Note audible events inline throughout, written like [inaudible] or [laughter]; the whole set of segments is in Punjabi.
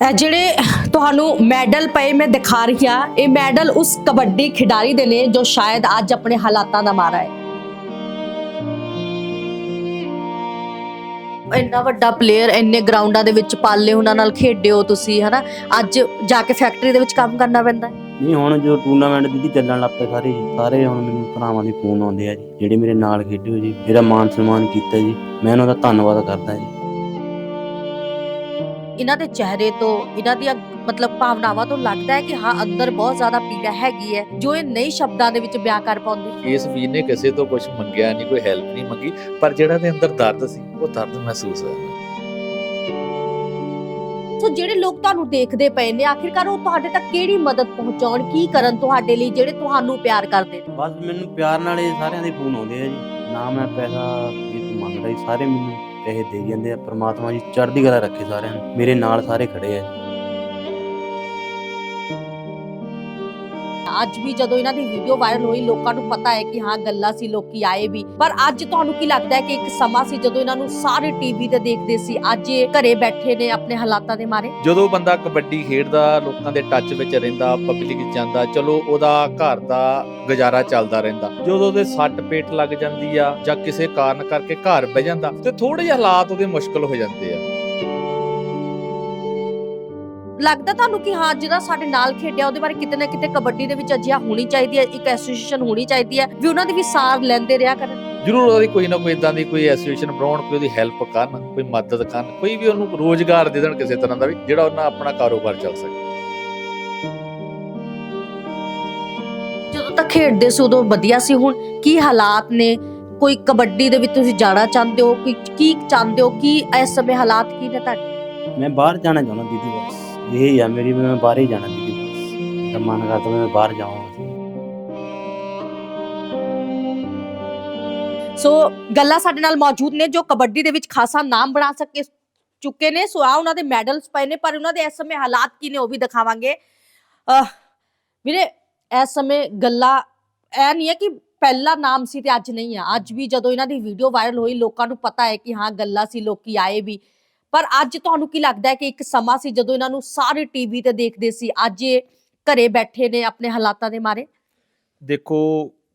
ਇਹ ਜਿਹੜੇ ਤੁਹਾਨੂੰ ਮੈਡਲ ਪਏ ਮੈਂ ਦਿਖਾ ਰਹੀ ਹਾਂ, ਇਹ ਮੈਡਲ ਉਸ ਕਬੱਡੀ ਖਿਡਾਰੀ ਦੇ ਨੇ ਜੋ ਸ਼ਾਇਦ ਅੱਜ ਆਪਣੇ ਹਾਲਾਤਾਂ ਦਾ ਮਾਰਾ ਹੈ। ਇੰਨਾ ਵੱਡਾ ਪਲੇਅਰ ਇੰਨੇ ਗਰਾਊਂਡਾਂ ਦੇ ਵਿੱਚ ਪਾਲੇ ਉਹਨਾਂ ਨਾਲ ਖੇਡੇ ਹੋ ਤੁਸੀਂ, ਹਨਾ? ਅੱਜ ਜਾ ਕੇ ਫੈਕਟਰੀ ਦੇ ਵਿੱਚ ਕੰਮ ਕਰਨਾ ਪੈਂਦਾ ਹੈ। ਨਹੀਂ, ਹੁਣ ਜੋ ਟੂਰਨਾਮੈਂਟ ਦੀਦੀ ਚੱਲਣ ਲੱਗ ਪਏ ਸਾਰੇ ਜੀ, ਸਾਰੇ ਹੁਣ ਮੈਨੂੰ ਭਰਾਵਾਂ ਦੇ ਫੋਨ ਆਉਂਦੇ ਆ ਜੀ, ਜਿਹੜੇ ਮੇਰੇ ਨਾਲ ਖੇਡੇ ਹੋ ਜੀ, ਮੇਰਾ ਮਾਨ ਸਨਮਾਨ ਕੀਤਾ ਜੀ, ਮੈਂ ਉਹਨਾਂ ਦਾ ਧੰਨਵਾਦ ਕਰਦਾ ਜੀ। ਇਹਨਾਂ ਦੇ ਚਿਹਰੇ ਤੋਂ ਇਹਨਾਂ ਦੀਆਂ ਮਤਲਬ ਭਾਵਨਾਵਾਂ ਤੋਂ ਲੱਗਦਾ ਹੈ ਕਿ ਹਾਂ ਅੰਦਰ ਬਹੁਤ ਜ਼ਿਆਦਾ ਪੀੜਾ ਹੈਗੀ ਹੈ ਜੋ ਇਹ ਨਹੀਂ ਸ਼ਬਦਾਂ ਦੇ ਵਿੱਚ ਬਿਆਨ ਕਰ ਪਾਉਂਦੇ। ਇਸ ਵੀਰ ਨੇ ਕਿਸੇ ਤੋਂ ਕੁਝ ਮੰਗਿਆ ਨਹੀਂ ਕੋਈ ਹੈਲਪ ਨਹੀਂ ਮੰਗੀ ਪਰ ਜਿਹੜਾ ਦੇ ਅੰਦਰ ਦਰਦ ਸੀ ਉਹ ਦਰਦ ਮਹਿਸੂਸ ਹੋਇਆ। ਸੋ ਜਿਹੜੇ ਲੋਕ ਤੁਹਾਨੂੰ ਦੇਖਦੇ ਪਏ ਨੇ ਆਖਿਰਕਾਰ ਉਹ ਤੁਹਾਡੇ ਤੱਕ ਕਿਹੜੀ ਮਦਦ ਪਹੁੰਚਾਉਣ ਕੀ ਕਰਨ ਤੁਹਾਡੇ ਲਈ ਜਿਹੜੇ ਤੁਹਾਨੂੰ ਪਿਆਰ ਕਰਦੇ ਨੇ? ਬਸ ਮੈਨੂੰ ਪਿਆਰ ਨਾਲ ਇਹ ਸਾਰਿਆਂ ਦੇ ਫੋਨ ਆਉਂਦੇ ਆ ਜੀ। ਨਾ ਮੈਂ ਪੈਸਾ ਇਹ ਮੰਗਦਾ ਜੀ ਸਾਰੇ ਮੈਨੂੰ। ਪੈਸੇ ਦੇ ਜਾਂਦੇ ਆ, ਪ੍ਰਮਾਤਮਾ ਜੀ ਚੜ੍ਹਦੀ ਕਲਾ ਰੱਖੇ ਸਾਰਿਆਂ ਨੂੰ। ਮੇਰੇ ਨਾਲ ਸਾਰੇ ਖੜੇ ਆ। ਅੱਜ ਵੀ ਜਦੋਂ ਇਹਨਾਂ ਦੀ ਵੀਡੀਓ ਵਾਇਰਲ ਹੋਈ, ਲੋਕਾਂ ਨੂੰ ਪਤਾ ਹੈ ਕਿ ਹਾਂ, ਗੱਲਾਂ ਸੀ, ਲੋਕੀ ਆਏ ਵੀ। ਪਰ ਅੱਜ ਤੁਹਾਨੂੰ ਕੀ ਲੱਗਦਾ ਹੈ ਕਿ ਇੱਕ ਸਮਾਂ ਸੀ ਜਦੋਂ ਇਹਨਾਂ ਨੂੰ ਸਾਰੇ ਟੀਵੀ ਤੇ ਦੇਖਦੇ ਸੀ? ਅੱਜ ਇਹ ਘਰੇ ਬੈਠੇ ਨੇ ਆਪਣੇ ਹਾਲਾਤਾਂ ਦੇ ਮਾਰੇ। ਜਦੋਂ ਬੰਦਾ ਕਬੱਡੀ ਖੇਡਦਾ, ਲੋਕਾਂ ਦੇ ਟੱਚ ਵਿੱਚ ਰਹਿੰਦਾ ਪਬਲਿਕ ਜਾਂਦਾ, ਚਲੋ ਉਹਦਾ ਘਰ ਦਾ ਗੁਜ਼ਾਰਾ ਚੱਲਦਾ ਰਹਿੰਦਾ। ਜਦੋਂ ਉਹਦੇ ਸੱਟ ਪੇਟ ਲੱਗ ਜਾਂਦੀ ਆ ਜਾਂ ਕਿਸੇ ਕਾਰਨ ਕਰਕੇ ਘਰ ਬਹਿ ਜਾਂਦਾ, ਤੇ ਥੋੜੇ ਜਿਹੇ ਹਾਲਾਤ ਉਹਦੇ ਮੁਸ਼ਕਲ ਹੋ ਜਾਂਦੇ ਆ। ਲੱਗਦਾ ਤੁਹਾਨੂੰ ਕਿ ਹਾਂ ਜਿਹੜਾ ਸਾਡੇ ਨਾਲ ਖੇਡਿਆ ਉਹਦੇ ਬਾਰੇ ਕਿਤੇ ਨਾ ਕਿਤੇ ਕਬੱਡੀ ਦੇ ਵਿੱਚ ਅਜਿਹਾ ਹੋਣੀ ਚਾਹੀਦੀ ਹੈ ਇੱਕ ਐਸੋਸੀਏਸ਼ਨ ਹੋਣੀ ਚਾਹੀਦੀ ਹੈ ਵੀ ਉਹਨਾਂ ਦੀ ਵੀ ਸਾਰ ਲੈਂਦੇ ਰਿਹਾ ਕਰਨ। ਜ਼ਰੂਰ ਉਹਦੀ ਕੋਈ ਨਾ ਕੋਈ ਇਦਾਂ ਦੀ ਕੋਈ ਐਸੋਸੀਏਸ਼ਨ ਬਣਾਉਣ ਕੋਈ ਉਹਦੀ ਹੈਲਪ ਕਰਨ ਕੋਈ ਮਦਦ ਕਰਨ ਕੋਈ ਵੀ ਉਹਨੂੰ ਰੋਜ਼ਗਾਰ ਦੇ ਦੇਣ ਕਿਸੇ ਤਰ੍ਹਾਂ ਦਾ ਵੀ ਜਿਹੜਾ ਉਹਨਾਂ ਆਪਣਾ ਕਾਰੋਬਾਰ ਚੱਲ ਸਕੇ। ਜਦੋਂ ਤੱਕ ਖੇਡਦੇ ਸੀ ਉਦੋਂ ਵਧੀਆ ਸੀ। ਹੁਣ ਕੀ ਹਾਲਾਤ ਨੇ? ਕੋਈ ਕਬੱਡੀ ਦੇ ਵਿੱਚ ਤੁਸੀਂ ਜਾਣਾ ਚਾਹੁੰਦੇ ਹੋ? ਕੋਈ ਕੀ ਚਾਹੁੰਦੇ ਹੋ? ਕੀ ਇਸ ਸਮੇਂ ਹਾਲਾਤ ਕੀ ਨੇ ਤੁਹਾਡੇ? ਮੈਂ ਬਾਹਰ ਜਾਣਾ ਚਾਹੁੰਦਾ ਦੀਦੀ ਬਸ ਇਹ ਆ, ਮੇਰੀ ਵੀ ਮੈਂ ਬਾਹਰ ਹੀ ਜਾਣਾ ਦੀਦੀ ਬਸ ਮੇਰਾ ਮਨ ਕਰਦਾ ਮੈਂ ਬਾਹਰ ਜਾਵਾਂ ਸੋ ਗੱਲਾਂ ਸਾਡੇ ਨਾਲ ਮੌਜੂਦ ਨੇ ਜੋ ਕਬੱਡੀ ਦੇ ਵਿੱਚ ਖਾਸਾ ਨਾਮ ਬਣਾ ਸਕੇ ਚੁੱਕੇ ਨੇ। ਸੋ ਆ ਉਹਨਾਂ ਦੇ ਮੈਡਲਸ ਪਏ ਨੇ, ਪਰ ਉਹਨਾਂ ਦੇ ਇਸ ਸਮੇਂ ਹਾਲਾਤ ਕੀ ਨੇ ਉਹ ਵੀ ਦਿਖਾਵਾਂਗੇ। ਅਹ ਵੀਰੇ, ਇਸ ਸਮੇਂ ਗੱਲਾਂ ਐ ਨਹੀਂ ਹੈ ਕਿ ਪਹਿਲਾ ਨਾਮ ਸੀ ਤੇ ਅੱਜ ਨਹੀਂ ਆ। ਅੱਜ ਵੀ ਜਦੋਂ ਇਹਨਾਂ ਦੀ ਵੀਡੀਓ ਵਾਇਰਲ ਹੋਈ, ਲੋਕਾਂ ਨੂੰ ਪਤਾ ਹੈ ਕਿ ਹਾਂ, ਗੱਲਾਂ ਸੀ, ਲੋਕੀ ਆਏ ਵੀ। ਪਰ ਅੱਜ ਤੁਹਾਨੂੰ ਕੀ ਲੱਗਦਾ ਹੈ ਕਿ ਇੱਕ ਸਮਾਂ ਸੀ ਜਦੋਂ ਇਹਨਾਂ ਨੂੰ ਸਾਰੇ ਟੀਵੀ ਤੇ ਦੇਖਦੇ ਸੀ? ਅੱਜ ਇਹ ਘਰੇ ਬੈਠੇ ਨੇ ਆਪਣੇ ਹਾਲਾਤਾਂ ਦੇ ਮਾਰੇ? ਦੇਖੋ,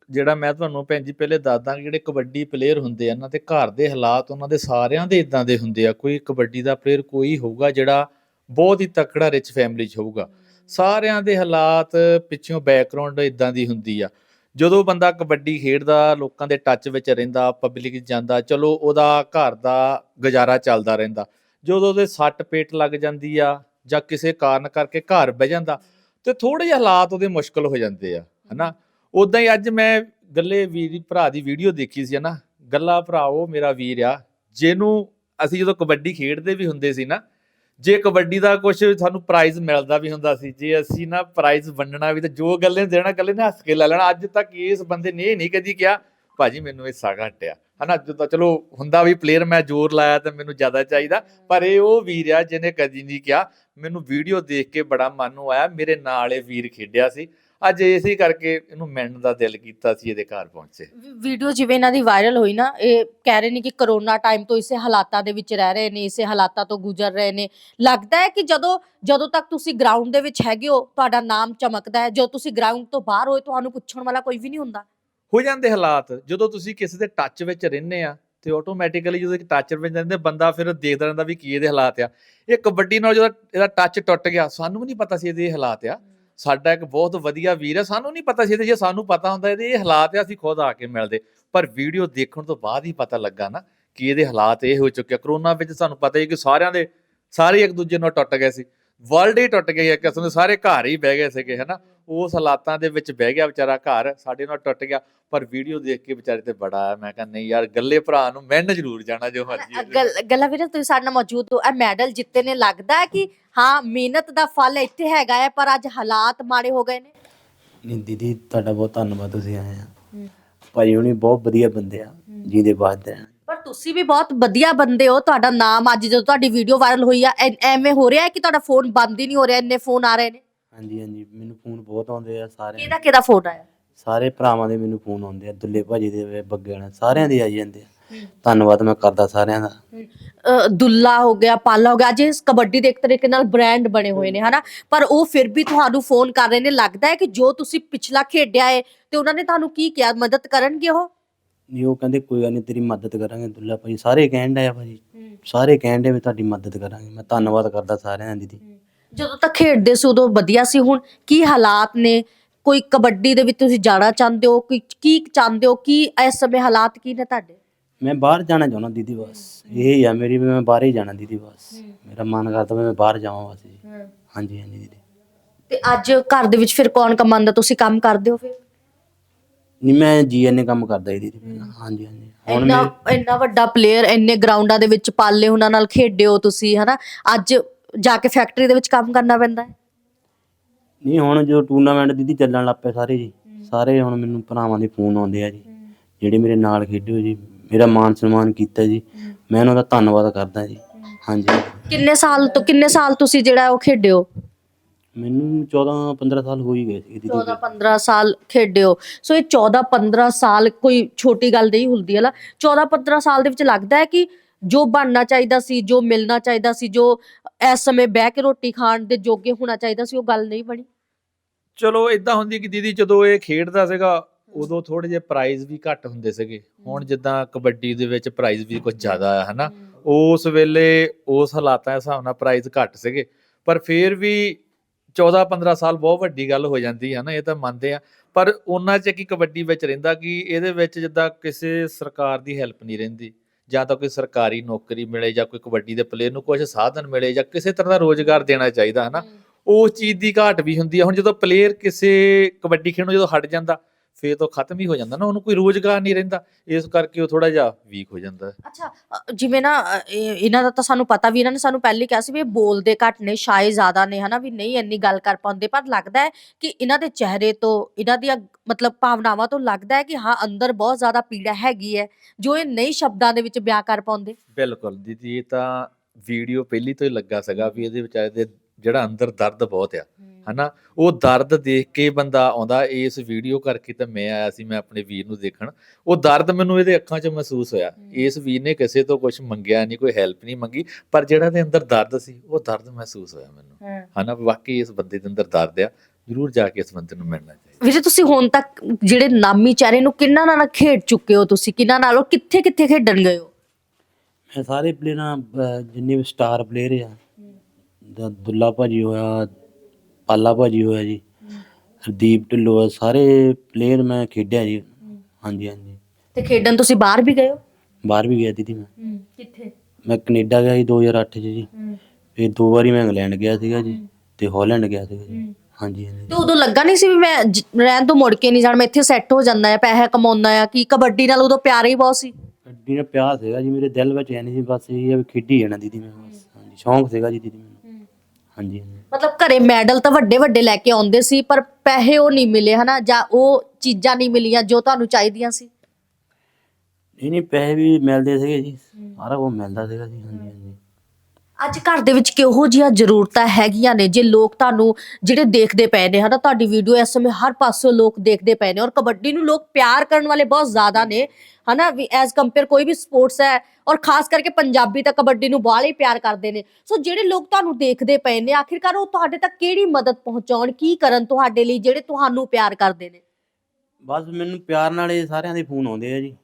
ਜਿਹੜਾ ਮੈਂ ਤੁਹਾਨੂੰ ਭੈਣ ਜੀ ਪਹਿਲੇ ਦੱਸਦਾ ਜਿਹੜੇ ਕਬੱਡੀ ਪਲੇਅਰ ਹੁੰਦੇ ਆ ਨਾ ਤੇ ਘਰ ਦੇ ਹਾਲਾਤ ਉਹਨਾਂ ਦੇ ਸਾਰਿਆਂ ਦੇ ਇਦਾਂ ਦੇ ਹੁੰਦੇ ਆ। ਕੋਈ ਕਬੱਡੀ ਦਾ ਪਲੇਅਰ ਕੋਈ ਹੋਊਗਾ ਜਿਹੜਾ ਬਹੁਤ ਹੀ ਤਕੜਾ ਰਿਚ ਫੈਮਿਲੀ 'ਚ ਹੋਊਗਾ। ਸਾਰਿਆਂ ਦੇ ਹਾਲਾਤ ਪਿੱਛੋਂ ਬੈਕਗ੍ਰਾਉਂਡ ਇਦਾਂ ਦੀ ਹੁੰਦੀ ਆ। ਜਦੋਂ ਬੰਦਾ ਕਬੱਡੀ ਖੇਡਦਾ, ਲੋਕਾਂ ਦੇ ਟੱਚ ਵਿੱਚ ਰਹਿੰਦਾ ਪਬਲਿਕ ਜਾਂਦਾ, ਚਲੋ ਉਹਦਾ ਘਰ ਦਾ ਗੁਜ਼ਾਰਾ ਚੱਲਦਾ ਰਹਿੰਦਾ। ਜਦੋਂ ਉਹਦੇ ਸੱਟ ਪੇਟ ਲੱਗ ਜਾਂਦੀ ਆ ਜਾਂ ਕਿਸੇ ਕਾਰਨ ਕਰਕੇ ਘਰ ਬਹਿ ਜਾਂਦਾ ਤੇ ਥੋੜੇ ਜਿਹੇ ਹਾਲਾਤ ਉਹਦੇ ਮੁਸ਼ਕਲ ਹੋ ਜਾਂਦੇ ਆ, ਹਨਾ? ਉਦਾਂ ਹੀ ਅੱਜ ਮੈਂ ਗੱਲੇ ਵੀਰ ਭਰਾ ਦੀ ਵੀਡੀਓ ਦੇਖੀ ਸੀ ਨਾ ਗੱਲਾ ਭਰਾ, ਉਹ ਮੇਰਾ ਵੀਰ ਆ, ਜਿਹਨੂੰ ਅਸੀਂ ਜਦੋਂ ਕਬੱਡੀ ਖੇਡਦੇ ਵੀ ਹੁੰਦੇ ਸੀ ਨਾ, ਜੇ ਕਬੱਡੀ ਦਾ ਕੁਝ ਸਾਨੂੰ ਪ੍ਰਾਈਜ਼ ਮਿਲਦਾ ਵੀ ਹੁੰਦਾ ਸੀ, ਜੇ ਅਸੀਂ ਨਾ ਪ੍ਰਾਈਜ਼ ਵੰਡਣਾ ਵੀ ਤੇ ਜੋ ਗੱਲੇ ਨੂੰ ਦੇਣਾ ਗੱਲੇ ਨੇ ਹੱਸ ਕੇ ਲੈ ਲੈਣਾ, ਅੱਜ ਤੱਕ ਇਸ ਬੰਦੇ ਨੇ ਇਹ ਨਹੀਂ ਕਦੀ ਕਿਹਾ, ਭਾਜੀ ਮੈਨੂੰ ਹਿੱਸਾ ਘਟਿਆ ਹਨਾ, ਜਦੋਂ ਚਲੋ ਹੁੰਦਾ ਵੀ ਪਲੇਅਰ ਮੈਂ ਜ਼ੋਰ ਲਾਇਆ ਤੇ ਮੈਨੂੰ ਜ਼ਿਆਦਾ ਚਾਹੀਦਾ, ਪਰ ਇਹ ਉਹ ਵੀਰ ਆ ਜਿਹਨੇ ਕਦੀ ਨਹੀਂ ਕਿਹਾ। ਮੈਨੂੰ ਵੀਡੀਓ ਦੇਖ ਕੇ ਬੜਾ ਮਨ ਨੂੰ ਆਇਆ, ਮੇਰੇ ਨਾਲ ਇਹ ਵੀਰ ਖੇਡਿਆ ਸੀ। ਅੱਜ ਇਸੇ ਕਰਕੇ ਇਹਨੂੰ ਮਿਲਣ ਦਾ ਦਿਲ ਕੀਤਾ ਸੀ ਇਹਦੇ ਘਰ ਪਹੁੰਚੇ। ਵੀਡੀਓ ਜਿਵੇਂ ਇਹਨਾਂ ਦੀ ਵਾਇਰਲ ਹੋਈ ਨਾ, ਇਹ ਕਹਿ ਰਹੇ ਨੇ ਕਿ ਕਰੋਨਾ ਟਾਈਮ ਤੋਂ ਇਸੇ ਹਾਲਾਤਾਂ ਦੇ ਵਿੱਚ ਰਹਿ ਰਹੇ ਨੇ, ਇਸੇ ਹਾਲਾਤਾਂ ਤੋਂ ਗੁਜ਼ਰ ਰਹੇ ਨੇ। ਲੱਗਦਾ ਹੈ ਕਿ ਜਦੋਂ ਜਦੋਂ ਤੱਕ ਤੁਸੀਂ ਗਰਾਊਂਡ ਦੇ ਵਿੱਚ ਹੈਗੇ ਹੋ, ਤੁਹਾਡਾ ਨਾਮ ਚਮਕਦਾ ਹੈ। ਜਦੋਂ ਤੁਸੀਂ ਗਰਾਊਂਡ ਤੋਂ ਬਾਹਰ ਹੋਏ, ਤੁਹਾਨੂੰ ਪੁੱਛਣ ਵਾਲਾ ਕੋਈ ਵੀ ਨਹੀਂ ਹੁੰਦਾ। ਹੋ ਜਾਂਦੇ ਹਾਲਾਤ, ਜਦੋਂ ਤੁਸੀਂ ਕਿਸੇ ਦੇ ਟੱਚ ਵਿੱਚ ਰਹਿੰਦੇ ਆ, ਤੇ ਆਟੋਮੈਟਿਕਲੀ ਜਦੋਂ ਇੱਕ ਟੱਚ ਵਿੱਚ ਰਹਿੰਦੇ, ਬੰਦਾ ਫਿਰ ਦੇਖਦਾ ਰਹਿੰਦਾ ਵੀ ਕੀ ਇਹਦੇ ਹਾਲਾਤ ਆ। ਇਹ ਕਬੱਡੀ ਨਾਲ ਜਦੋਂ ਇਹਦਾ ਟੱਚ ਟੁੱਟ ਗਿਆ, ਸਾਨੂੰ ਵੀ ਨਹੀਂ ਪਤਾ ਸੀ ਇਹਦੇ ਇਹ ਹਾਲਾਤ ਆ। ਸਾਡਾ ਇੱਕ ਬਹੁਤ ਵਧੀਆ ਵੀਰ ਹੈ ਸਾਨੂੰ ਨਹੀਂ ਪਤਾ ਸੀ ਇਹਦੇ, ਜੇ ਸਾਨੂੰ ਪਤਾ ਹੁੰਦਾ ਇਹਦੇ ਇਹ ਹਾਲਾਤ ਆ, ਅਸੀਂ ਖੁਦ ਆ ਕੇ ਮਿਲਦੇ। ਪਰ ਵੀਡੀਓ ਦੇਖਣ ਤੋਂ ਬਾਅਦ ਹੀ ਪਤਾ ਲੱਗਾ ਨਾ ਕਿ ਇਹਦੇ ਹਾਲਾਤ ਇਹ ਹੋ ਚੁੱਕੇ ਆ। ਕਰੋਨਾ ਵਿੱਚ ਸਾਨੂੰ ਪਤਾ ਹੀ ਕਿ ਸਾਰਿਆਂ ਦੇ ਸਾਰੇ ਇੱਕ ਦੂਜੇ ਨਾਲ ਟੁੱਟ ਗਏ ਸੀ। ਵਰਲਡ ਹੀ ਟੁੱਟ ਗਈ ਇੱਕ ਕਿਸਮ ਦੇ ਸਾਰੇ ਘਰ ਹੀ ਬਹਿ ਗਏ ਸੀਗੇ, ਹਨਾ। ਉਸ ਹਾਲਾਤਾਂ ਦੇ ਵਿੱਚ ਬਹਿ ਗਿਆ ਵਿਚਾਰਾ ਘਰ ਸਾਡੇ ਨਾਲ ਟੁੱਟ ਗਿਆ ਪਰ ਵੀਡੀਓ ਦੇਖ ਕੇ ਵਿਚਾਰੇ ਤੇ ਬੜਾ ਆਇਆ ਮੈਂ ਕਹਿੰਦਾ ਨਹੀਂ ਯਾਰ ਗੱਲੇ ਭਰਾ ਨੂੰ ਮਿਲਣ ਜ਼ਰੂਰ ਜਾਣਾ ਜੋ ਮਰਜ਼ੀ ਹੋ। ਗੱਲ- ਵੀਰੇ ਤੁਸੀਂ ਸਾਡੇ ਨਾਲ ਮੌਜੂਦ ਹੋ ਇਹ ਮੈਡਲ ਜਿੱਤੇ ਨੇ ਲੱਗਦਾ ਹੈ ਕਿ ਹਾਂ ਮਿਹਨਤ ਦਾ ਫਲ ਇੱਥੇ ਹੈਗਾ ਹੈ ਪਰ ਅੱਜ ਹਾਲਾਤ ਮਾੜੇ ਹੋ ਗਏ ਨੇ। ਨਹੀਂ ਦੀਦੀ ਤੁਹਾਡਾ ਬਹੁਤ ਧੰਨਵਾਦ ਤੁਸੀਂ ਆਏ ਆ। ਹੂੰ। ਭਾਈ ਹੁਣੀ ਬਹੁਤ ਵਧੀਆ ਬੰਦੇ ਆ ਜਿਹਦੇ ਬਾਅਦ ਰਹਿਣ ਪਰ ਤੁਸੀਂ ਵੀ ਬਹੁਤ ਵਧੀਆ ਬੰਦੇ ਹੋ ਤੁਹਾਡਾ ਨਾਮ ਅੱਜ ਜਦੋਂ ਤੁਹਾਡੀ ਵੀਡੀਓ ਵਾਇਰਲ ਹੋਈ ਆ ਐਵੇਂ ਹੋ ਰਿਹਾ ਹੈ ਕਿ ਤੁਹਾਡਾ ਫੋਨ ਬੰਦ ਹੀ ਨਹੀਂ ਹੋ ਰਿਹਾ ਇੰਨੇ ਫੋਨ ਆ ਰਹੇ ਨੇ? ਹਾਂਜੀ ਹਾਂਜੀ ਮੈਨੂੰ ਫੋਨ ਬਹੁਤ ਆਉਂਦੇ ਆ ਸਾਰੇ ਕਿਹਦਾ ਕਿਹਦਾ ਫੋਨ ਆਇਆ? ਸਾਰੇ ਭਰਾਵਾਂ ਦੇ ਮੈਨੂੰ ਫੋਨ ਆਉਂਦੇ ਆ ਦੁੱਲੇ ਭਾਜੀ ਦੇ ਬੱਗੇ ਵਾਲੇ ਸਾਰਿਆਂ ਦੇ ਆਈ ਜਾਂਦੇ ਆ। ਧੰਨਵਾਦ ਮੈਂ ਕਰਦਾ ਸਾਰਿਆਂ ਦਾ। ਅ, ਦੁੱਲਾ ਹੋ ਗਿਆ ਪਾਲਾ ਹੋ ਗਿਆ ਅੱਜ ਇਸ ਕਬੱਡੀ ਦੇ ਇੱਕ ਤਰੀਕੇ ਨਾਲ ਬ੍ਰਾਂਡ ਬਣੇ ਹੋਏ ਨੇ ਹਨਾ? ਪਰ ਉਹ ਫਿਰ ਵੀ ਤੁਹਾਨੂੰ ਫੋਨ ਕਰ ਰਹੇ ਨੇ ਲੱਗਦਾ ਹੈ ਕਿ ਜੋ ਤੁਸੀਂ ਪਿਛਲਾ ਖੇਡਿਆ ਹੈ ਤੇ ਉਹਨਾਂ ਨੇ ਤੁਹਾਨੂੰ ਕੀ ਕਿਹਾ ਮਦਦ ਕਰਨਗੇ ਉਹ? ਜੀ ਉਹ ਕਹਿੰਦੇ ਕੋਈ ਗੱਲ ਨਹੀਂ ਤੇਰੀ ਮਦਦ ਕਰਾਂਗੇ ਦੁੱਲਾ ਭਾਈ ਸਾਰੇ ਕਹਿਣ ਡਏ ਆ ਭਾਜੀ। ਸਾਰੇ ਕਹਿਣ ਦੇ ਵੀ ਤੁਹਾਡੀ ਮਦਦ ਕਰਾਂਗੇ। ਮੈਂ ਧੰਨਵਾਦ ਕਰਦਾ ਸਾਰਿਆਂ ਦਾ ਦੀਦੀ। ਜਦੋਂ ਤੱਕ ਖੇਡਦੇ ਸੀ ਉਦੋਂ ਵਧੀਆ ਸੀ। ਹੁਣ ਕੀ ਹਾਲਾਤ ਨੇ? ਕੋਈ ਕਬੱਡੀ ਦੇ ਵਿੱਚ ਤੁਸੀਂ ਜਾਣਾ ਚਾਹੁੰਦੇ ਹੋ? ਕੀ ਕੀ ਚਾਹੁੰਦੇ ਹੋ? ਕੀ ਇਸ ਸਮੇਂ ਹਾਲਾਤ ਕੀ ਨੇ ਤੁਹਾਡੇ? ਮੈਂ ਬਾਹਰ ਜਾਣਾ ਚਾਹੁੰਦਾ ਦੀਦੀ ਬਸ। ਇਹ ਹੀ ਆ ਮੇਰੀ ਵੀ ਮੈਂ ਬਾਹਰ ਹੀ ਜਾਣਾ ਦੀਦੀ ਬਸ। ਮੇਰਾ ਮਨ ਕਰਦਾ ਵੀ ਮੈਂ ਬਾਹਰ ਜਾਵਾਂ ਬਸ ਜੀ। ਹਾਂਜੀ ਹਾਂਜੀ ਦੀਦੀ। ਤੇ ਅੱਜ ਘਰ ਦੇ ਵਿੱਚ ਫਿਰ ਕੌਣ ਕਮਾਉਂਦਾ? ਤੁਸੀਂ ਕੰਮ ਕਰਦੇ ਹੋ ਫਿਰ? ਨਹੀਂ ਮੈਂ ਜੀਐਨਏ ਕੰਮ ਕਰਦਾ ਜੀ ਦੀਦੀ। ਪਹਿਲਾਂ ਹਾਂਜੀ ਹਾਂਜੀ। ਹੁਣ ਇੰਨਾ ਇੰਨਾ ਵੱਡਾ ਪਲੇਅਰ ਇੰਨੇ ਗਰਾਊਂਡਾਂ ਦੇ ਵਿੱਚ ਪਾਲੇ ਉਹਨਾਂ ਨਾਲ ਖੇਡੇ ਹੋ ਤੁਸੀਂ ਹਨਾ? ਅੱਜ ਜਾ ਕੇ ਫੈਕਟਰੀ ਦੇ ਵਿੱਚ ਕੰਮ ਕਰਨਾ ਪੈਂਦਾ ਹੈ? ਨਹੀਂ ਹੁਣ ਜੋ ਟੂਰਨਾਮੈਂਟ ਦੀਦੀ ਚੱਲਣ ਲੱਗ ਪਏ ਸਾਰੇ ਜੀ। ਸਾਰੇ ਹੁਣ ਮੈਨੂੰ ਭਰਾਵਾਂ ਦੇ ਫੋਨ ਆਉਂਦੇ ਆ ਜੀ। ਜਿਹੜੇ ਮੇਰੇ ਨਾਲ ਖੇਡੇ ਹੋ ਜੀ ਮੇਰਾ ਮਾਨ ਸਨਮਾਨ ਕੀਤਾ ਜੀ। ਮੈਂ ਉਹਨਾਂ ਦਾ ਧੰਨਵਾਦ ਕਰਦਾ ਜੀ। ਹਾਂਜੀ। ਕਿੰਨੇ ਸਾਲ ਤੋਂ ਕਿੰਨੇ ਸਾਲ ਤੁਸੀਂ ਜਿਹੜਾ ਉਹ ਖੇਡੇ ਹੋ ਮੈਨੂੰ 14 15 ਸਾਲ ਹੋ ਹੀ ਗਏ ਸੀ ਦੀਦੀ। 14 15 ਸਾਲ ਖੇਡੇ ਹੋ ਸੋ ਇਹ 14 15 ਸਾਲ ਕੋਈ ਛੋਟੀ ਗੱਲ ਨਹੀਂ ਹੁੰਦੀ ਹੈ ਨਾ 14 15 ਸਾਲ ਦੇ ਵਿੱਚ ਲੱਗਦਾ ਹੈ ਕਿ ਜੋ ਬਣਨਾ ਚਾਹੀਦਾ ਸੀ ਜੋ ਮਿਲਣਾ ਚਾਹੀਦਾ ਸੀ ਜੋ ਇਸ ਸਮੇਂ ਬਹਿ ਕੇ ਰੋਟੀ ਖਾਣ ਦੇ ਜੋਗੇ ਹੋਣਾ ਚਾਹੀਦਾ ਸੀ ਉਹ ਗੱਲ ਨਹੀਂ ਬਣੀ। ਚਲੋ ਇਦਾਂ ਹੁੰਦੀ ਕਿ ਦੀਦੀ ਜਦੋਂ ਇਹ ਖੇਡਦਾ ਸੀਗਾ ਉਦੋਂ ਥੋੜੇ ਜਿਹੇ ਪ੍ਰਾਈਜ਼ ਵੀ ਘੱਟ ਹੁੰਦੇ ਸੀਗੇ। ਹੁਣ ਜਿੱਦਾਂ ਕਬੱਡੀ ਦੇ ਵਿੱਚ ਪ੍ਰਾਈਜ਼ ਵੀ ਕੁਝ ਜ਼ਿਆਦਾ ਆ ਹਨਾ? ਉਸ ਵੇਲੇ ਉਸ ਹਾਲਾਤਾਂ ਦੇ ਹਿਸਾਬ ਨਾਲ ਪ੍ਰਾਈਜ਼ ਘੱਟ ਸੀਗੇ। ਪਰ ਫਿਰ ਵੀ 14 15 ਸਾਲ ਬਹੁਤ ਵੱਡੀ ਗੱਲ ਹੋ ਜਾਂਦੀ ਹੈ ਨਾ ਇਹ ਤਾਂ ਮੰਨਦੇ ਆ। ਪਰ ਉਹਨਾਂ ਚ ਕੀ ਕਬੱਡੀ ਵਿੱਚ ਰਹਿੰਦਾ ਕਿ ਇਹਦੇ ਵਿੱਚ ਜਿੱਦਾਂ ਕਿਸੇ ਸਰਕਾਰ ਦੀ ਹੈਲਪ ਨਹੀਂ ਰਹਿੰਦੀ। ਜਾਂ ਤਾਂ ਕੋਈ ਸਰਕਾਰੀ ਨੌਕਰੀ ਮਿਲੇ ਜਾਂ ਕੋਈ ਕਬੱਡੀ ਦੇ ਪਲੇਅਰ ਨੂੰ ਕੁਝ ਸਾਧਨ ਮਿਲੇ ਜਾਂ ਕਿਸੇ ਤਰ੍ਹਾਂ ਦਾ ਰੋਜ਼ਗਾਰ ਦੇਣਾ ਚਾਹੀਦਾ ਹਨਾ? ਉਸ ਚੀਜ਼ ਦੀ ਘਾਟ ਵੀ ਹੁੰਦੀ ਹੈ ਹੁਣ ਜਦੋਂ ਪਲੇਅਰ ਕਿਸੇ ਕਬੱਡੀ ਖੇਡਣੋਂ ਜਦੋਂ ਹਟ ਜਾਂਦਾ ਫੇਰ ਤਾਂ ਖਤਮ ਹੀ ਹੋ ਜਾਂਦਾ ਨਾ ਉਹਨੂੰ ਕੋਈ ਰੋਜ਼ਗਾਰ ਨਹੀਂ ਰਹਿੰਦਾ ਇਸ ਕਰਕੇ ਉਹ ਥੋੜਾ ਜਿਹਾ ਵੀਕ ਹੋ ਜਾਂਦਾ ਹੈ। ਅੱਛਾ ਅ, ਜਿਵੇਂ ਨਾ ਅ, ਇਹ- ਇਹਨਾਂ ਦਾ ਤਾਂ ਸਾਨੂੰ ਪਤਾ ਵੀ ਇਹਨਾਂ ਨੇ ਸਾਨੂੰ ਪਹਿਲੇ ਕਿਹਾ ਸੀ ਵੀ ਇਹ ਬੋਲਦੇ ਘੱਟ ਨੇ ਸ਼ਾਇ ਜ਼ਿਆਦਾ ਨੇ ਹਨਾ ਵੀ ਨਹੀਂ ਇੰਨੀ ਗੱਲ ਕਰ ਪਾਉਂਦੇ ਪਰ ਲੱਗਦਾ ਹੈ ਕਿ ਇਹਨਾਂ ਦੇ ਚਿਹਰੇ ਤੋਂ ਇਹਨਾਂ ਦੀਆਂ ਮਤਲਬ ਭਾਵਨਾਵਾਂ ਤੋਂ ਲੱਗਦਾ ਹੈ ਕਿ ਹਾਂ ਅੰਦਰ ਬਹੁਤ ਜ਼ਿਆਦਾ ਪੀੜਾ ਹੈਗੀ ਹੈ ਜੋ ਇਹ ਨਹੀਂ ਸ਼ਬਦਾਂ ਦੇ ਵਿੱਚ ਬਿਆਨ ਕਰ ਪਾਉਂਦੇ ਬਿਲਕੁਲ ਦੀਦੀ ਇਹ ਤਾਂ ਵੀਡੀਓ ਪਹਿਲੀ ਤੋਂ ਹੀ ਲੱਗਾ ਸੀਗਾ ਵੀ ਇਹਦੇ ਵਿਚਾਰੇ ਦੇ ਜਿਹੜਾ ਅੰਦਰ ਦਰਦ ਬਹੁਤ ਆ ਹਨਾ? ਉਹ ਦਰਦ ਦੇਖ ਕੇ ਬੰਦਾ ਆਉਂਦਾ ਇਸ ਵੀਡੀਓ ਕਰਕੇ ਤਾਂ ਮੈਂ ਆਇਆ ਸੀ ਮੈਂ ਆਪਣੇ ਵੀਰ ਨੂੰ ਦੇਖਣ। ਉਹ ਦਰਦ ਮੈਨੂੰ ਇਹਦੇ ਅੱਖਾਂ 'ਚ ਮਹਿਸੂਸ ਹੋਇਆ। ਇਸ ਵੀਰ ਨੇ ਕਿਸੇ ਤੋਂ ਕੁਝ ਮੰਗਿਆ ਨਹੀਂ ਕੋਈ ਹੈਲਪ ਨਹੀਂ ਮੰਗੀ ਪਰ ਜਿਹੜਾ ਇਹਦੇ ਅੰਦਰ ਦਰਦ ਸੀ ਉਹ ਦਰਦ ਮਹਿਸੂਸ ਹੋਇਆ ਮੈਨੂੰ। ਹਨਾ? ਵਾਕਈ ਇਸ ਬੰਦੇ ਦੇ ਅੰਦਰ ਦਰਦ ਆ ਜਰੂਰ ਜਾ ਕੇ ਇਸ ਬੰਦੇ ਨੂੰ ਮਿਲਣਾ ਚਾਹੀਦਾ। ਵੀਰੇ ਤੁਸੀਂ ਹੁਣ ਤੱਕ ਜਿਹੜੇ ਨਾਮੀ ਚਿਹਰੇ ਨੂੰ ਕਿੰਨਾ ਨਾਲ ਖੇਡ ਚੁੱਕੇ ਹੋ ਤੁਸੀਂ? ਕਿੰਨਾ ਨਾਲ ਕਿੱਥੇ ਕਿੱਥੇ ਖੇਡਣ ਗਏ ਹੋ? ਮੈਂ ਸਾਰੇ ਪਲੇਅਰਾਂ ਜਿੰਨੇ ਵੀ ਸਟਾਰ ਪਲੇਅਰ ਆ ਦਾ ਦੁੱਲਾ ਭਾਜੀ ਹੋਇਆ ਪਾਲਾ ਭਾਜੀ ਹੋਇਆ ਜੀ ਹਰਦੀਪ ਢਿੱਲੋਂ ਆ ਸਾਰੇ ਪਲੇਅਰ ਮੈਂ ਖੇਡਿਆ ਜੀ। ਹਾਂਜੀ ਹਾਂਜੀ। ਤੇ ਖੇਡਣ ਤੁਸੀਂ ਬਾਹਰ ਵੀ ਗਏ ਹੋ? ਬਾਹਰ ਵੀ ਗਿਆ ਦੀਦੀ ਮੈਂ। ਕਿੱਥੇ? ਮੈਂ ਕੈਨੇਡਾ ਗਿਆ ਜੀ 2008 ਚ ਜੀ। ਫਿਰ ਦੋ ਵਾਰੀ ਮੈਂ ਇੰਗਲੈਂਡ ਗਿਆ ਸੀਗਾ ਜੀ ਤੇ ਹਾਲੈਂਡ ਗਿਆ ਸੀਗਾ ਜੀ। ਹਾਂਜੀ ਹਾਂਜੀ। ਤੇ ਉਦੋਂ ਲੱਗਾ ਨਹੀਂ ਸੀ ਵੀ ਮੈਂ ਜ- ਰਹਿਣ ਤੋਂ ਮੁੜ ਕੇ ਨਹੀਂ ਜਾਣਾ ਮੈਂ ਇੱਥੇ ਸੈੱਟ ਹੋ ਜਾਂਦਾ ਆ ਪੈਸਾ ਕਮਾਉਂਦਾ ਆ ਕਿ ਕਬੱਡੀ ਨਾਲ ਉਦੋਂ ਪਿਆਰ ਹੀ ਬਹੁਤ ਸੀ? ਗੱਡੀ ਦਾ ਪਿਆਰ ਸੀਗਾ ਜੀ ਮੇਰੇ ਦਿਲ ਵਿੱਚ ਐ ਨਹੀਂ ਸੀ ਬਸ ਇਹ ਆ ਵੀ ਖੇਡੀ ਜਾਣਾ ਦੀਦੀ ਮੈਂ ਬਸ। ਹਾਂਜੀ ਸ਼ੌਂਕ ਸੀਗਾ ਜੀ ਦੀਦੀ ਮੈਨੂੰ। ਹਾਂਜੀ ਮਤਲਬ ਘਰੇ ਮੈਡਲ ਤਾਂ ਵੱਡੇ ਵੱਡੇ ਲੈ ਕੇ ਆਉਂਦੇ ਸੀ ਪਰ ਪੈਸੇ ਉਹ ਨਹੀਂ ਮਿਲੇ ਹਨਾ? ਜਾਂ ਉਹ ਚੀਜ਼ਾਂ ਨਹੀਂ ਮਿਲੀਆਂ ਜੋ ਤੁਹਾਨੂੰ ਚਾਹੀਦੀਆਂ ਸੀ? ਨਹੀਂ ਨਹੀਂ ਪੈਸੇ ਵੀ ਮਿਲਦੇ ਸੀਗੇ ਜੀ। ਸਾਰਾ ਕੁਝ ਮਿਲਦਾ ਸੀਗਾ ਜੀ ਹਾਂਜੀ ਹਾਂਜੀ। ਅੱਜ ਘਰ ਦੇ ਵਿੱਚ ਕਿਹੋ ਜਿਹੀਆਂ ਜ਼ਰੂਰਤਾਂ ਹੈਗੀਆਂ ਨੇ? ਜੇ ਲੋਕ ਤੁਹਾਨੂੰ ਜਿਹੜੇ ਦੇਖਦੇ ਪਏ ਨੇ ਹਨਾ ਤੁਹਾਡੀ ਵੀਡੀਓ ਇਸ ਸਮੇਂ ਹਰ ਪਾਸੋਂ ਲੋਕ ਦੇਖਦੇ ਪਏ ਨੇ ਔਰ ਕਬੱਡੀ ਨੂੰ ਲੋਕ ਪਿਆਰ ਕਰਨ ਵਾਲੇ ਬਹੁਤ ਜ਼ਿਆਦਾ ਨੇ ਹਨਾ ਵੀ ਐਜ਼ ਕੰਪੇਅਰ ਕੋਈ ਵੀ ਸਪੋਰਟਸ ਹੈ ਔਰ ਖਾਸ ਕਰਕੇ ਪੰਜਾਬੀ ਤਾਂ ਕਬੱਡੀ ਨੂੰ ਬਾਹਲਾ ਹੀ ਪਿਆਰ ਕਰਦੇ ਨੇ। ਸੋ ਜਿਹੜੇ ਲੋਕ ਤੁਹਾਨੂੰ ਦੇਖਦੇ ਪਏ ਨੇ ਆਖਿਰਕਾਰ ਉਹ ਤੁਹਾਡੇ ਤੱਕ ਕਿਹੜੀ ਮਦਦ ਪਹੁੰਚਾਉਣ ਕੀ ਕਰਨ ਤੁਹਾਡੇ ਲਈ ਜਿਹੜੇ ਤੁਹਾਨੂੰ ਪਿਆਰ ਕਰਦੇ ਨੇ? ਬਸ ਮੈਨੂੰ ਪਿਆਰ ਨਾਲ ਇਹ ਸਾਰਿਆਂ ਦੇ ਫੋਨ ਆਉਂਦੇ ਆ ਜੀ।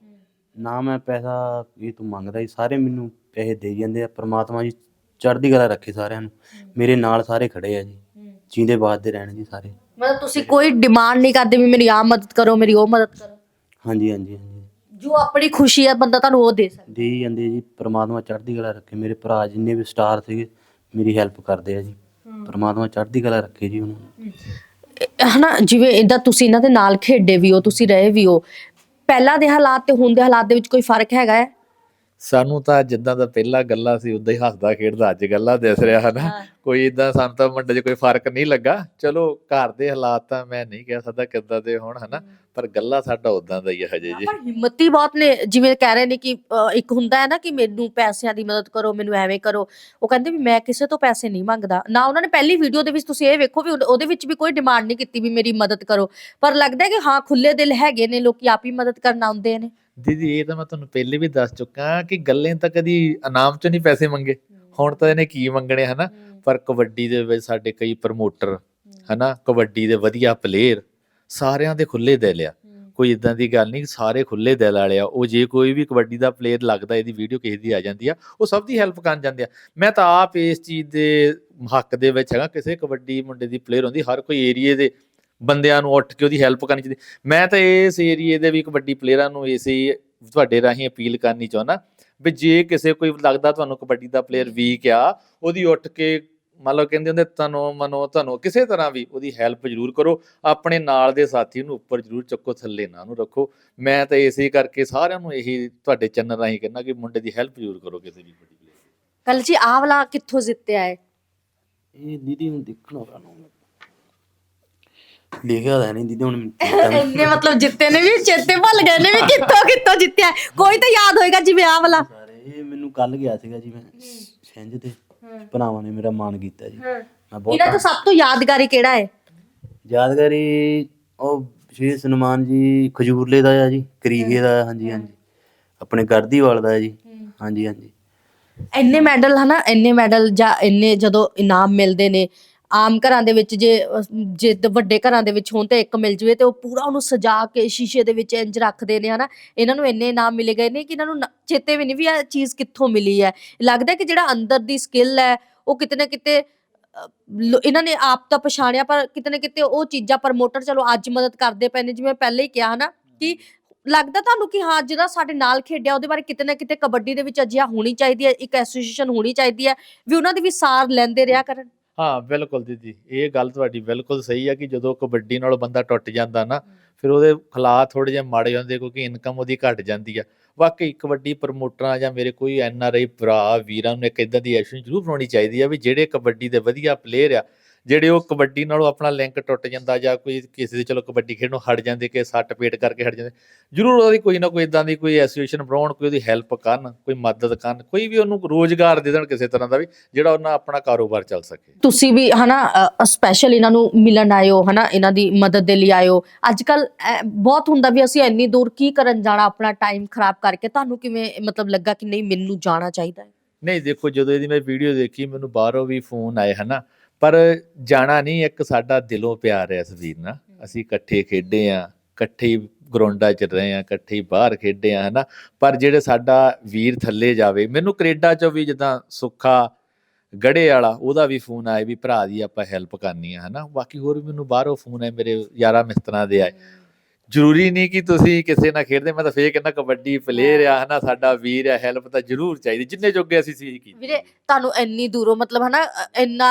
ਨਾ ਮੈਂ ਪੈਸਾ ਵੀ ਤੂੰ ਮੰਗਦਾ ਜੀ ਸਾਰੇ ਮੈਨੂੰ ਪੈਸੇ ਦੇ ਜਾਂਦੇ ਆ ਪ੍ਰਮਾਤਮਾ ਜੀ ਚੜ੍ਹਦੀ ਕਲਾ ਰੱਖੇ ਸਾਰਿਆਂ ਨੂੰ। ਮੇਰੇ ਨਾਲ ਸਾਰੇ ਖੜੇ ਆ ਜੀ। ਜੀਂਦੇ ਬਾਦਦੇ ਰਹਿਣ ਜੀ ਸਾਰੇ। ਮਤਲਬ ਤੁਸੀਂ ਕੋਈ ਡਿਮਾਂਡ ਨਹੀਂ ਕਰਦੇ ਵੀ ਮੇਰੀ ਆਹ ਮਦਦ ਕਰੋ ਮੇਰੀ ਉਹ ਮਦਦ ਕਰੋ। ਹਾਂਜੀ ਹਾਂਜੀ ਹਾਂਜੀ। ਜੋ ਆਪਣੀ ਖੁਸ਼ੀ ਹੈ ਬੰਦਾ ਤੁਹਾਨੂੰ ਉਹ ਦੇ ਸਕਦਾ। ਦੇ ਹੀ ਜਾਂਦੇ ਜੀ। ਪ੍ਰਮਾਤਮਾ ਚੜ੍ਹਦੀ ਕਲਾ ਰੱਖੇ। ਮੇਰੇ ਭਰਾ ਜਿੰਨੇ ਵੀ ਸਟਾਰ ਸੀਗੇ ਮੇਰੀ ਹੈਲਪ ਕਰਦੇ ਆ ਜੀ। ਪ੍ਰਮਾਤਮਾ ਚੜ੍ਹਦੀ ਕਲਾ ਰੱਖੇ ਜੀ ਉਹਨਾਂ ਨੂੰ। ਹਨਾ ਜਿਵੇਂ ਇਦਾਂ ਤੁਸੀਂ ਇਹਨਾਂ ਦੇ ਨਾਲ ਖੇਡੇ ਵੀ ਹੋ ਤੁਸੀਂ ਰਹੇ ਵੀ ਹੋ। ਪਹਿਲਾਂ ਦੇ ਹਾਲਾਤ ਤੇ ਹੁਣ ਦੇ ਹਾਲਾਤ ਦੇ ਵਿੱਚ ਕੋਈ ਫ਼ਰਕ ਹੈਗਾ ਹੈ? ਸਾਨੂੰ ਤਾਂ ਜਿੱਦਾਂ ਦਾ ਪਹਿਲਾਂ ਗੱਲਾਂ ਸੀ ਉਦਾਂ ਹੀ ਹੱਸਦਾ ਖੇਡਦਾ ਅੱਜ ਗੱਲਾਂ ਦਿਸ ਰਿਹਾ ਹਨਾ। ਕੋਈ ਇਦਾਂ ਸਾਨੂੰ ਤਾਂ ਮੁੰਡੇ 'ਚ ਕੋਈ ਫ਼ਰਕ ਨਹੀਂ ਲੱਗਾ। ਚਲੋ ਘਰ ਦੇ ਹਾਲਾਤ ਤਾਂ ਮੈਂ ਨਹੀਂ ਕਹਿ ਸਕਦਾ ਕਿੱਦਾਂ ਦੇ ਹੋਣ ਹਨਾ ਪਰ ਗੱਲਾਂ ਸਾਡਾ ਉਦਾਂ ਦਾ ਹੀ ਹੈ ਹਜੇ ਜੀ। ਪਰ ਹਿੰਮਤੀ ਬਹੁਤ ਨੇ। ਜਿਵੇਂ ਕਹਿ ਰਹੇ ਨੇ ਕਿ ਇੱਕ ਹੁੰਦਾ ਹੈ ਨਾ ਕਿ ਮੈਨੂੰ ਪੈਸਿਆਂ ਦੀ ਮਦਦ ਕਰੋ ਮੈਨੂੰ ਐਵੇਂ ਕਰੋ। ਉਹ ਕਹਿੰਦੇ ਵੀ ਮੈਂ ਕਿਸੇ ਤੋਂ ਪੈਸੇ ਨਹੀਂ ਮੰਗਦਾ। ਨਾ ਉਹਨਾਂ ਨੇ ਪਹਿਲੀ ਵੀਡੀਓ ਦੇ ਵਿੱਚ ਤੁਸੀਂ ਇਹ ਵੇਖੋ ਵੀ ਉਹਦੇ- ਉਹਦੇ ਵਿੱਚ ਵੀ ਕੋਈ ਡਿਮਾਂਡ ਨਹੀਂ ਕੀਤੀ ਵੀ ਮੇਰੀ ਮਦਦ ਕਰੋ। ਪਰ ਲੱਗਦਾ ਹੈ ਕਿ ਹਾਂ ਖੁੱਲੇ ਦਿਲ ਹੈਗੇ ਨੇ ਲੋਕੀ ਆਪ ਹੀ ਮਦਦ ਕਰਨ ਆਉਂਦੇ ਨੇ। ਦੀਦੀ ਇਹ ਤਾਂ ਮੈਂ ਤੁਹਾਨੂੰ ਪਹਿਲੇ ਵੀ ਦੱਸ ਚੁੱਕਾ ਕਿ ਗੱਲੇ ਤਾਂ ਕਦੀ ਇਨਾਮ ਚੋਂ ਨਹੀਂ ਪੈਸੇ ਮੰਗੇ। ਹੁਣ ਤਾਂ ਇਹਨੇ ਕੀ ਮੰਗਣੇ ਹਨਾ? ਪਰ ਕਬੱਡੀ ਦੇ ਵਿੱਚ ਸਾਡੇ ਕਈ ਪ੍ਰਮੋਟਰ ਹਨਾ? ਕਬੱਡੀ ਦੇ ਵਧੀਆ ਪਲੇਅਰ ਸਾਰਿਆਂ ਦੇ ਖੁੱਲੇ ਦਿਲ ਆ। ਕੋਈ ਇਦਾਂ ਦੀ ਗੱਲ ਨਹੀਂ ਸਾਰੇ ਖੁੱਲੇ ਦਿਲ ਵਾਲੇ ਆ। ਉਹ ਜੇ ਕੋਈ ਵੀ ਕਬੱਡੀ ਦਾ ਪਲੇਅਰ ਲੱਗਦਾ ਇਹਦੀ ਵੀਡੀਓ ਕਿਸੇ ਦੀ ਆ ਜਾਂਦੀ ਆ ਉਹ ਸਭ ਦੀ ਹੈਲਪ ਕਰਨ ਜਾਂਦੇ ਆ। ਮੈਂ ਤਾਂ ਆਪ ਇਸ ਚੀਜ਼ ਦੇ ਹੱਕ ਦੇ ਵਿੱਚ ਹੈਗਾ। ਕਿਸੇ ਕਬੱਡੀ ਮੁੰਡੇ ਦੀ ਪਲੇਅਰ ਹੁੰਦੀ ਹਰ ਕੋਈ ਏਰੀਏ ਦੇ ਬੰਦਿਆਂ ਨੂੰ ਉੱਠ ਕੇ ਉਹਦੀ ਹੈਲਪ ਕਰਨੀ ਚਾਹੀਦੀ। ਮੈਂ ਤਾਂ ਇਸ ਏਰੀਏ ਦੇ ਵੀ ਕਬੱਡੀ ਪਲੇਅਰਾਂ ਨੂੰ ਇਸੇ ਤੁਹਾਡੇ ਰਾਹੀਂ ਅਪੀਲ ਕਰਨੀ ਚਾਹੁੰਦਾ ਵੀ ਜੇ ਕਿਸੇ ਕੋਈ ਲੱਗਦਾ ਤੁਹਾਨੂੰ ਕਬੱਡੀ ਦਾ ਪਲੇਅਰ ਵੀਕ ਆ ਉਹਦੀ ਉੱਠ ਕੇ ਮੰਨ ਲਓ ਕਹਿੰਦੇ ਹੁੰਦੇ ਤਨੋ ਮਨੋ ਤੁਹਾਨੂੰ ਕਿਸੇ ਤਰ੍ਹਾਂ ਵੀ ਉਹਦੀ ਹੈਲਪ ਜ਼ਰੂਰ ਕਰੋ ਆਪਣੇ ਨਾਲ ਦੇ ਸਾਥੀ ਨੂੰ ਉੱਪਰ ਜ਼ਰੂਰ ਚੱਕੋ ਥੱਲੇ ਨਾ ਨੂੰ ਰੱਖੋ। ਮੈਂ ਤਾਂ ਇਸੇ ਕਰਕੇ ਸਾਰਿਆਂ ਨੂੰ ਇਹੀ ਤੁਹਾਡੇ ਚੈਨਲ ਰਾਹੀਂ ਕਹਿੰਦਾ ਕਿ ਮੁੰਡੇ ਦੀ ਹੈਲਪ ਜ਼ਰੂਰ ਕਰੋ ਕਿਸੇ ਵੀ ਕਬੱਡੀ ਪਲੇਅਰ ਕੱਲ ਜੀ ਆਹ ਵਾਲਾ ਕਿੱਥੋਂ ਜਿੱਤਿਆ ਹੈ ਇਹ ਦੀਦੀ ਹੁਣ ਦੇਖਣਾ ਪੈਣਾ ਲਿਖਿਆ ਤਾਂ ਨਹੀਂ ਦੀਦੀ ਹੁਣ। [laughs] ਇੰਨੇ ਮਤਲਬ ਜਿੱਤੇ ਨੇ ਵੀ ਚੇਤੇ ਭੁੱਲ ਗਏ ਨੇ ਵੀ ਕਿੱਥੋਂ ਕਿੱਥੋਂ ਜਿੱਤਿਆ। ਕੋਈ ਤਾਂ ਯਾਦ ਹੋਏਗਾ ਜਿਵੇਂ ਆਹ ਵਾਲਾ। ਸਾਰੇ ਇਹ ਮੈਨੂੰ ਕੱਲ ਗਿਆ ਸੀਗਾ ਜੀ ਮੈਂ ਛਿੰਝ ਤੇ। ਭਰਾਵਾਂ ਨੇ ਮੇਰਾ ਮਾਨ ਕੀਤਾ ਜੀ। ਮੈਂ ਇਹਨਾਂ ਬਹੁਤ ਤੋਂ ਸਭ ਤੋਂ ਯਾਦਗਾਰੀ ਕਿਹੜਾ ਹੈ? ਯਾਦਗਾਰੀ ਉਹ ਸ਼੍ਰੀ ਸਨਮਾਨ ਜੀ ਖਜੂਰਲੇ ਦਾ ਆ ਜੀ ਕਰੀਗੇ ਦਾ ਹਾਂਜੀ ਹਾਂਜੀ। ਆਪਣੇ ਗਰਦੀਵਾਲ ਦਾ ਜੀ। ਹਾਂਜੀ ਹਾਂਜੀ। ਇੰਨੇ ਮੈਡਲ ਹਨਾ ਇੰਨੇ ਮੈਡਲ ਜਾਂ ਇੰਨੇ ਜਦੋਂ ਇਨਾਮ ਮਿਲਦੇ ਨੇ ਆਮ ਘਰਾਂ ਦੇ ਵਿੱਚ ਜੇ ਅਹ, ਜੇ ਦ- ਵੱਡੇ ਘਰਾਂ ਦੇ ਵਿੱਚ ਹੋਣ ਤੇ ਇੱਕ ਮਿਲ ਜਵੇ ਤੇ ਉਹ ਪੂਰਾ ਉਹਨੂੰ ਸਜਾ ਕੇ ਸ਼ੀਸ਼ੇ ਦੇ ਵਿੱਚ ਇੰਜ ਰੱਖਦੇ ਨੇ ਹਨਾ? ਇਹਨਾਂ ਨੂੰ ਇੰਨੇ ਇਨਾਮ ਮਿਲੇ ਗਏ ਨੇ ਕਿ ਇਹਨਾਂ ਨੂੰ ਨ- ਚੇਤੇ ਵੀ ਨਹੀਂ ਵੀ ਇਹ ਚੀਜ਼ ਕਿੱਥੋਂ ਮਿਲੀ ਹੈ। ਲੱਗਦਾ ਕਿ ਜਿਹੜਾ ਅੰਦਰ ਦੀ ਸਕਿੱਲ ਹੈ ਉਹ ਕਿਤੇ ਨਾ ਕਿਤੇ ਅਹ, ਲੋ- ਇਹਨਾਂ ਨੇ ਆਪ ਤਾਂ ਪਛਾਣਿਆ ਪਰ ਕਿਤੇ ਨਾ ਕਿਤੇ ਉਹ ਚੀਜ਼ਾਂ ਪ੍ਰਮੋਟਰ ਚਲੋ ਅੱਜ ਮਦਦ ਕਰਦੇ ਪਏ ਨੇ ਜਿਵੇਂ ਪਹਿਲੇ ਹੀ ਕਿਹਾ ਹਨਾ? ਕਿ ਲੱਗਦਾ ਤੁਹਾਨੂੰ ਕਿ ਹਾਂ ਜਿਹੜਾ ਸਾਡੇ ਨਾਲ ਖੇਡਿਆ ਉਹਦੇ ਬਾਰੇ ਕਿਤੇ ਨਾ ਕਿਤੇ ਕਬੱਡੀ ਦੇ ਵਿੱਚ ਅਜਿਹਾ ਹੋਣੀ ਚਾਹੀਦੀ ਹੈ ਇੱਕ ਐਸੋਸੀਏਸ਼ਨ ਹੋਣੀ ਚਾਹੀਦੀ ਹੈ ਵੀ ਉਹਨਾਂ ਦੀ ਵੀ ਸਾਰ ਲੈਂਦੇ ਰਿਹਾ ਕਰਨ। ਹਾਂ, ਬਿਲਕੁਲ ਦੀਦੀ। ਇਹ ਗੱਲ ਤੁਹਾਡੀ ਬਿਲਕੁਲ ਸਹੀ ਆ ਕਿ ਜਦੋਂ ਕਬੱਡੀ ਨਾਲ ਬੰਦਾ ਟੁੱਟ ਜਾਂਦਾ ਨਾ, ਫਿਰ ਉਹਦੇ ਹਾਲਾਤ ਥੋੜੇ ਜਿਹਾ ਮਾੜੇ ਹੁੰਦੇ ਕਿਉਂਕਿ ਇਨਕਮ ਉਹਦੀ ਘਟ ਜਾਂਦੀ ਆ। ਵਾਕਈ ਕਬੱਡੀ ਪ੍ਰਮੋਟਰਾਂ ਜਾਂ ਮੇਰੇ ਕੋਈ ਐਨ ਆਰ ਆਈ ਭਰਾ, ਵੀਰਾਂ ਨੂੰ ਇੱਕ ਇਦਾਂ ਦੀ ਐਕਸ਼ਨ ਜ਼ਰੂਰ ਬਣਾਉਣੀ ਚਾਹੀਦੀ ਆ ਵੀ ਜਿਹੜੇ ਕਬੱਡੀ ਦੇ ਵਧੀਆ ਪਲੇਅਰ ਆ ਜਿਹੜੇ ਉਹ ਕਬੱਡੀ ਨਾਲੋਂ ਆਪਣਾ ਲਿੰਕ ਟੁੱਟ ਜਾਂਦਾ ਜਾਂ ਕੋਈ ਕਿਸੇ ਦੇ ਚਲੋ ਕਬੱਡੀ ਖੇਡਣੋਂ ਹਟ ਜਾਂਦੇ ਕਿ ਸੱਟ ਪੇਟ ਕਰਕੇ ਹਟ ਜਾਂਦੇ ਜ਼ਰੂਰ ਉਹਦੀ ਕੋਈ ਨਾ ਕੋਈ ਇਦਾਂ ਦੀ ਕੋਈ ਐਸੋਸੀਏਸ਼ਨ ਬਣਾਉਣ ਕੋਈ ਉਹਦੀ ਹੈਲਪ ਕਰਨ ਕੋਈ ਮਦਦ ਕਰਨ ਕੋਈ ਵੀ ਉਹਨੂੰ ਰੋਜ਼ਗਾਰ ਦੇ ਦੇਣ ਕਿਸੇ ਤਰ੍ਹਾਂ ਦਾ ਵੀ ਜਿਹੜਾ ਉਹਨਾਂ ਆਪਣਾ ਕਾਰੋਬਾਰ ਚੱਲ ਸਕੇ। ਤੁਸੀਂ ਵੀ ਹਨਾ ਸਪੈਸ਼ਲ ਇਹਨਾਂ ਨੂੰ ਮਿਲਣ ਆਇਓ ਹਨਾ ਇਹਨਾਂ ਦੀ ਮਦਦ ਦੇ ਲਈ ਆਇਓ। ਅੱਜ ਕੱਲ ਬਹੁਤ ਹੁੰਦਾ ਵੀ ਅਸੀਂ ਇੰਨੀ ਦੂਰ ਕੀ ਕਰਨ ਜਾਣਾ ਆਪਣਾ ਟਾਈਮ ਖਰਾਬ ਕਰਕੇ ਤੁਹਾਨੂੰ ਕਿਵੇਂ ਮਤਲਬ ਲੱਗਾ ਕਿ ਨਹੀਂ ਮੈਨੂੰ ਜਾਣਾ ਚਾਹੀਦਾ ਹੈ? ਨਹੀਂ ਦੇਖੋ ਜਦੋਂ ਇਹਦੀ ਮੈਂ ਵੀਡੀਓ ਦੇਖੀ ਮੈਨੂੰ ਬਾਹਰੋਂ ਵੀ ਫੋਨ ਆਏ ਹਨਾ ਪਰ ਜਾਣਾ ਨਹੀਂ, ਇੱਕ ਸਾਡਾ ਦਿਲੋਂ ਪਿਆਰ ਹੈ ਇਸ ਵੀਰ ਨਾਲ। ਅਸੀਂ ਇਕੱਠੇ ਖੇਡੇ ਆ ਇਕੱਠੇ ਹੀ ਗਰਾਊਂਡਾਂ 'ਚ ਰਹੇ ਆ ਇਕੱਠੇ ਹੀ ਬਾਹਰ ਖੇਡੇ ਆ ਹਨਾ? ਪਰ ਜਿਹੜੇ ਸਾਡਾ ਵੀਰ ਥੱਲੇ ਜਾਵੇ, ਮੈਨੂੰ ਕੈਨੇਡਾ 'ਚੋਂ ਵੀ ਜਿੱਦਾਂ ਸੁੱਖਾ ਗੜੇ ਵਾਲਾ, ਉਹਦਾ ਵੀ ਫੋਨ ਆਏ ਵੀ ਭਰਾ ਦੀ ਆਪਾਂ ਹੈਲਪ ਕਰਨੀ ਆ, ਹਨਾ? ਬਾਕੀ ਹੋਰ ਵੀ ਮੈਨੂੰ ਬਾਹਰੋਂ ਫੋਨ ਆਏ ਮੇਰੇ ਯਾਰਾਂ ਮਿੱਤਰਾਂ ਦੇ ਆਏ। ਜ਼ਰੂਰੀ ਨਹੀਂ ਕਿ ਤੁਸੀਂ ਕਿਸੇ ਨਾਲ ਖੇਡਦੇ ਮੈਂ ਤਾਂ ਫੇਰ ਕਹਿੰਦਾ ਕਬੱਡੀ ਪਲੇਅਰ ਆ ਹਨਾ ਸਾਡਾ ਵੀਰ ਆ ਹੈਲਪ ਤਾਂ ਜ਼ਰੂਰ ਚਾਹੀਦੀ ਜਿੰਨੇ ਜੋਗੇ ਅਸੀਂ ਸੀ ਕੀਤੀ ਵੀਰੇ ਤੁਹਾਨੂੰ ਇੰਨੀ ਦੂਰੋਂ ਮਤਲਬ ਹਨਾ ਇੰਨਾ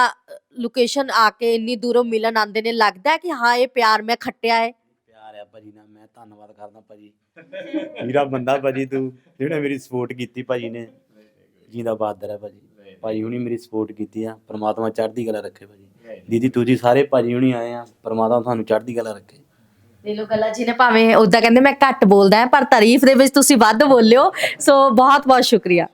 ਲੋਕੇਸ਼ਨ ਆ ਕੇ ਇੰਨੀ ਦੂਰੋਂ ਮਿਲਣ ਆਉਂਦੇ ਨੇ ਲੱਗਦਾ ਹੈ ਕਿ ਹਾਂ ਇਹ ਪਿਆਰ ਮੈਂ ਖੱਟਿਆ ਹੈ? ਪਿਆਰ ਆ ਭਾਜੀ ਨਾਲ ਮੈਂ ਧੰਨਵਾਦ ਕਰਦਾ ਭਾਜੀ। ਵੀਰਾ ਬੰਦਾ ਭਾਜੀ ਤੂੰ ਜਿਹਨੇ ਮੇਰੀ ਸਪੋਰਟ ਕੀਤੀ ਭਾਜੀ ਨੇ ਜਿੰਦਾ ਬਹਾਦਰ ਹੈ ਭਾਜੀ। ਭਾਜੀ ਹੁਣੀ ਮੇਰੀ ਸਪੋਰਟ ਕੀਤੀ ਆ ਪ੍ਰਮਾਤਮਾ ਚੜ੍ਹਦੀ ਕਲਾ ਰੱਖੇ ਭਾਜੀ। ਦੀਦੀ ਤੁਸੀਂ ਸਾਰੇ ਭਾਜੀ ਹੁਣੀ ਆਏ ਆ ਪ੍ਰਮਾਤਮਾ ਤੁਹਾਨੂੰ ਚੜ੍ਹਦੀ ਕਲਾ ਰੱਖੇ। ਦੇ ਲੋ ਗੱਲਾਂ ਜੀ ਨੇ ਭਾਵੇਂ ਉਦਾਂ ਕਹਿੰਦੇ ਮੈਂ ਘੱਟ ਬੋਲਦਾ ਹਾਂ, ਪਰ ਤਾਰੀਫ ਦੇ ਵਿੱਚ ਤੁਸੀਂ ਵੱਧ ਬੋਲਿਓ। ਸੋ ਬਹੁਤ ਬਹੁਤ ਸ਼ੁਕਰੀਆ।